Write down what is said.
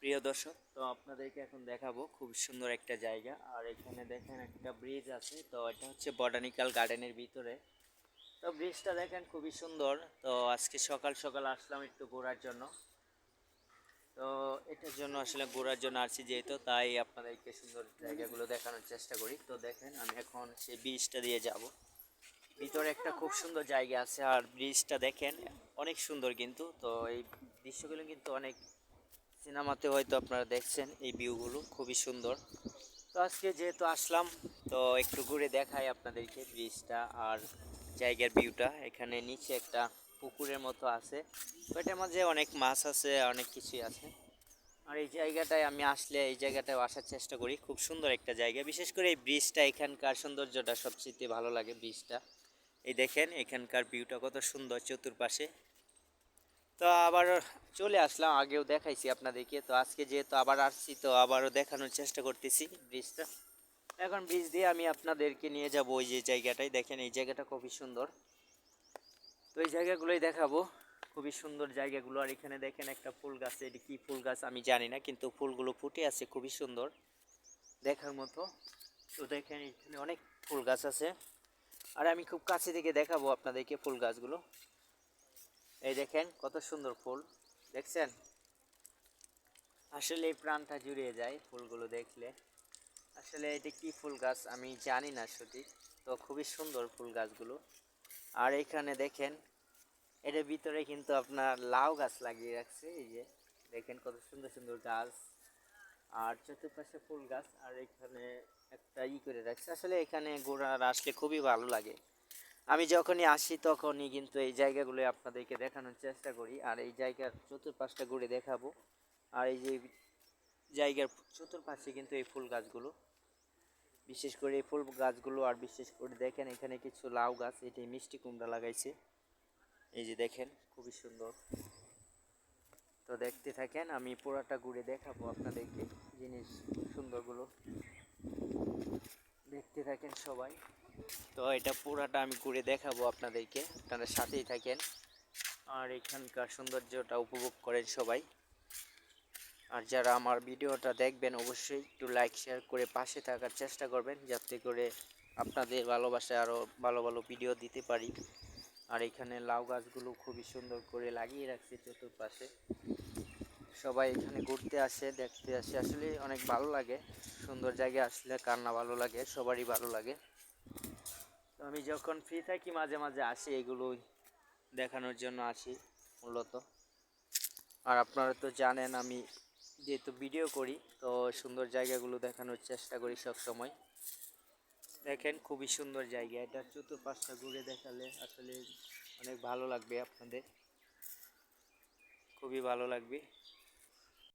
প্রিয় দর্শক, তো আপনাদেরকে এখন দেখাবো খুব সুন্দর একটা জায়গা। আর এখানে দেখেন একটা ব্রিজ আছে, তো এটা হচ্ছে বটানিক্যাল গার্ডেনের ভিতরে। তো ব্রিজটা দেখেন খুবই সুন্দর। তো আজকে সকাল সকাল আসলাম একটু ঘোরার জন্য। তো এটার জন্য আসলে ঘোরার জন্য আসছি যেহেতু, তাই আপনাদেরকে সুন্দর জায়গাগুলো দেখানোর চেষ্টা করি। তো দেখেন আমি এখন সেই ব্রিজটা দিয়ে যাব। ভিতরে একটা খুব সুন্দর জায়গা আছে, আর ব্রিজটা দেখেন অনেক সুন্দর কিন্তু। তো এই দৃশ্যগুলো কিন্তু অনেক সিনেমাতে হয়তো আপনারা দেখছেন এই ভিউগুলো, খুবই সুন্দর। তো আজকে যেহেতু আসলাম, তো একটু ঘুরে দেখাই আপনাদেরকে ব্রিজটা আর জায়গার ভিউটা। এখানে নিচে একটা পুকুরের মতো আছে এটার মাঝে অনেক মাছ আছে, অনেক কিছুই আছে। আর এই জায়গাটায় আমি আসলে, এই জায়গাটায় আসার চেষ্টা করি, খুব সুন্দর একটা জায়গা। বিশেষ করে এই ব্রিজটা, এখানকার সৌন্দর্যটা সবচেয়ে ভালো লাগে ব্রিজটা। এই দেখেন, এখানকার ভিউটা কত সুন্দর, চতুর্পাশে তো আবার চলে আসলাম, আগেও দেখাইছি আপনাদেরকে। তো আজকে যেহেতু আবার আসছি, তো আবারও দেখানোর চেষ্টা করতেছি ব্রিজটা। এখন ব্রিজ দিয়ে আমি আপনাদেরকে নিয়ে যাব ওই যে জায়গাটায়। দেখেন, এই জায়গাটা খুবই সুন্দর। তো এই জায়গাগুলোই দেখাবো। খুবই সুন্দর জায়গাগুলো। আর এখানে দেখেন একটা ফুল গাছ। এটি কী ফুল গাছ আমি জানি না, কিন্তু ফুলগুলো ফুটে আছে, খুবই সুন্দর। দেখার মতো। তো দেখেন, এখানে অনেক ফুল গাছ আছে। আর আমি খুব কাছে থেকে দেখাবো আপনাদেরকে ফুল গাছগুলো। এই দেখেন কত সুন্দর ফুল, দেখছেন? আসলে এই প্রাণটা জুড়িয়ে যায় ফুলগুলো দেখলে। আসলে এটি কি ফুল গাছ আমি জানি না সঠিক, তো খুবই সুন্দর ফুল গাছগুলো। আর এখানে দেখেন, এটার ভিতরে কিন্তু আপনার লাউ গাছ লাগিয়ে রাখছে, এই যে। দেখেন কত সুন্দর সুন্দর গাছ। আর চতুর্পাশে ফুল গাছ, আর এখানে একটা ই করে রাখছে। আসলে এখানে ঘোড়ার আসলে খুবই ভালো লাগে। আমি যখনই আসি তখনই কিন্তু এই জায়গাগুলো আপনাদেরকে দেখানোর চেষ্টা করি। আর এই জায়গার চতুর্পাশটা ঘুরে দেখাবো। আর এই যে জায়গার চতুর্পাশে কিন্তু এই ফুল গাছগুলো। বিশেষ করে এই ফুল গাছগুলো আর বিশেষ করে দেখেন এখানে কিছু লাউ গাছ এটি মিষ্টি কুমড়া লাগাইছে। এই যে দেখেন, খুবই সুন্দর। তো দেখতে থাকেন, আমি পুরাটা ঘুরে দেখাবো আপনাদেরকে জিনিস সুন্দরগুলো। দেখতে থাকেন সবাই। তো এটা পুরাটা আমি ঘুরে দেখাবো আপনাদেরকে। আপনারা সাথেই থাকেন। আর এখানকার সৌন্দর্যটা উপভোগ করেন সবাই। আর যারা আমার ভিডিওটা দেখবেন, অবশ্যই একটু লাইক শেয়ার করে পাশে থাকার চেষ্টা করবেন, যাতে করে আপনাদের ভালোবাসায় আরও ভালো ভালো ভিডিও দিতে পারি। আর এখানে লাউ গাছগুলো খুবই সুন্দর করে লাগিয়ে রাখছে চতুর্পাশে। সবাই এখানে ঘুরতে আসে, দেখতে আসে। আসলে অনেক ভালো লাগে। সুন্দর জায়গায় আসলে কার না ভালো লাগে, সবারই ভালো লাগে। তো আমি যখন ফ্রি থাকি, মাঝে মাঝে আসি, এগুলোই দেখানোর জন্য আসি, মূলত। আর আপনারা তো জানেন, আমি যেহেতু ভিডিও করি, তো সুন্দর জায়গাগুলো দেখানোর চেষ্টা করি সব সময় দেখেন, খুবই সুন্দর জায়গা। এটা চতুর্পাশটা ঘুরে দেখালে আসলে অনেক ভালো লাগবে আপনাদের। খুবই ভালো লাগবে।